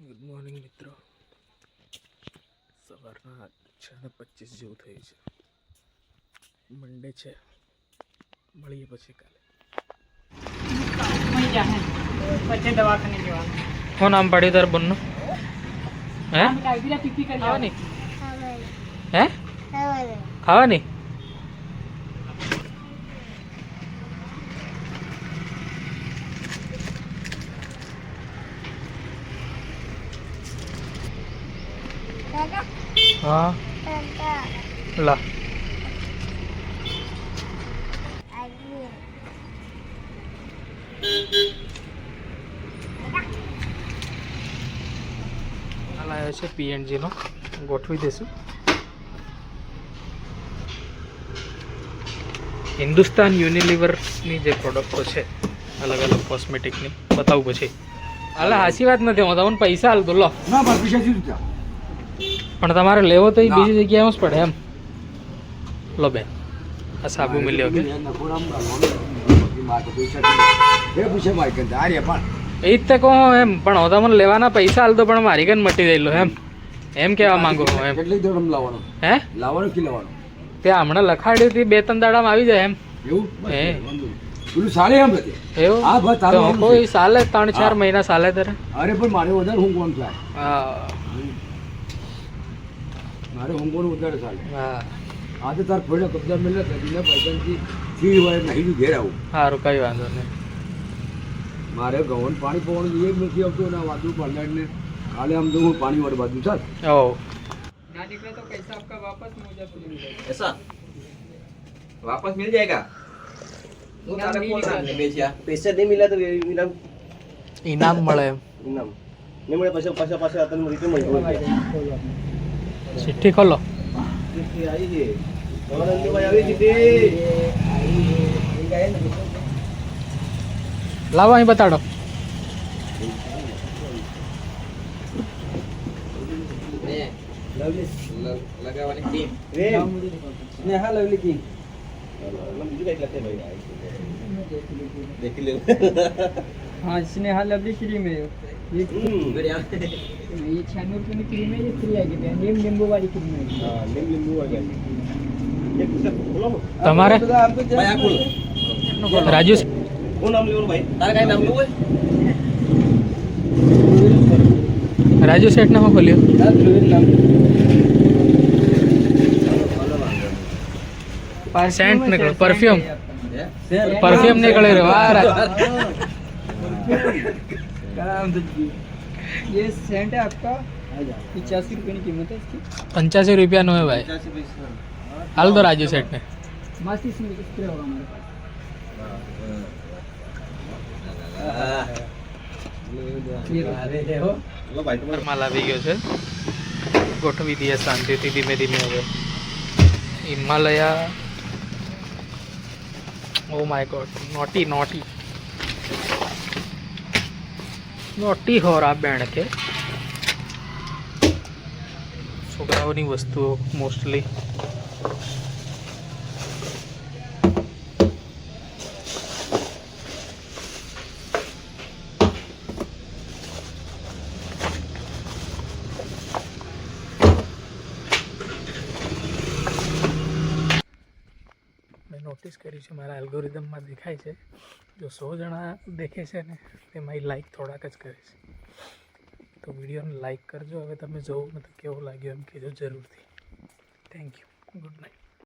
Good morning મિત્રો. સવારના છ ને પચીસ જેવું થયું છે. મંડે છે. મળીએ પછી કાલે. શું નામ પાડ્યું તાર બોનનું? હે? ખાવાની? હે? ખાવાની? હા લા લાવ્યો આવ્યો છે પીએનજીનો ગોઠવી દઈશું હિન્દુસ્તાન યુનિલિવર્સની જે પ્રોડક્ટો છે અલગ અલગ કોસ્મેટિકની બતાવું પછી અલા હાસી વાત નથી હું તમને પૈસા હાલ લો ના પૈસા પણ તમારે લેવો તો બીજી જગ્યાએ જ પડે એમ. લો બે આ સાબુ મળ્યો કે? એ જ તે કહું એમ પણ હું તમને લેવાના પૈસા હાલ તો પણ મારી કન મટી ગયેલો એમ. એમ કહેવા માંગુ હું એમ. કેટલી દોડ લાવવાનો? હે? લાવવાનો કે લાવવાનો તે હમણાં લખાડ્યું હતી બે ત્રણ દાડામાં આવી જાય એમ. એવું? હે. પેલું સાલે એમ હતી એવું? હા, બસ તારો કોઈ. સાલે? ત્રણ ચાર મહિના સાલે તારે? અરે પણ મારે વધારે હું કોણ થાય. હા. મારે હોમવર્ક વધારે ચાલે. હા. આજે તાર ફોડે કબજા મેલે કરીને ભાઈબંધથી ફી હોય નહીં ઘેર આવું. સારું કઈ વાંધો નહીં. મારે ગવન પાણી પવાનું એ નથી આવતું અને વાદું પાડલાને કાલે આમ તો હું પાણી વાળી બાજુ ચાલ ઓ પૈસા વાપસ મિલ જાયેગા? બેચ્યા પૈસા નહીં મિલા તો ઇનામ મળે ઇનામ. પછી પાછા પાછા તને চিঠি খোলো लाओ वहीं बता दो नेहा लवली की हाँ स्नेहा लवली क्रीम है ये हम्म बढ़िया ये छियानवे रुपये में क्रीम है ये फ्री आएगी भैया नीम नींबू वाली क्रीम है हां नीम नींबू आ गया एक कुछ बोलो તમારે भाई आप बोलो રાજુ कौन नाम लियो भाई तारा का नाम लियो રાજુ શેઠને શું ખોલ્યું સેન્ટ નીકળ્યો પરફ્યુમ પરફ્યુમ નીકળે રે વાહ રા- ये सेंट है आपका पचासी रुपये की कीमत है इसकी પંચ્યાસી રૂપિયાનો હે ભાઈ 50 पैसा હાલ દો રાજુ શેઠને मस्त इसमें स्प्रे होगा हमारे पास ये लो। लो भाई तुम्हारे માલ આવી ગયો છે ગોઠવી દઈએ શાંતિથી ધીમે ધીમે હવે Himalaya oh my god naughty naughty naughty હોરા બેણ કે. છોકરાઓની વસ્તુઓ મોસ્ટલી નોટિસ કરી છે, મારા એલ્ગોરિધમમાં દેખાય છે. જો સો જણા દેખે છે ને, તેમાં લાઈક થોડાક જ કરે છે. તો વિડીયોને લાઈક કરજો, હવે તમે જોવો મને કેવો લાગ્યો એમ કહેજો જરૂરથી. Thank you good night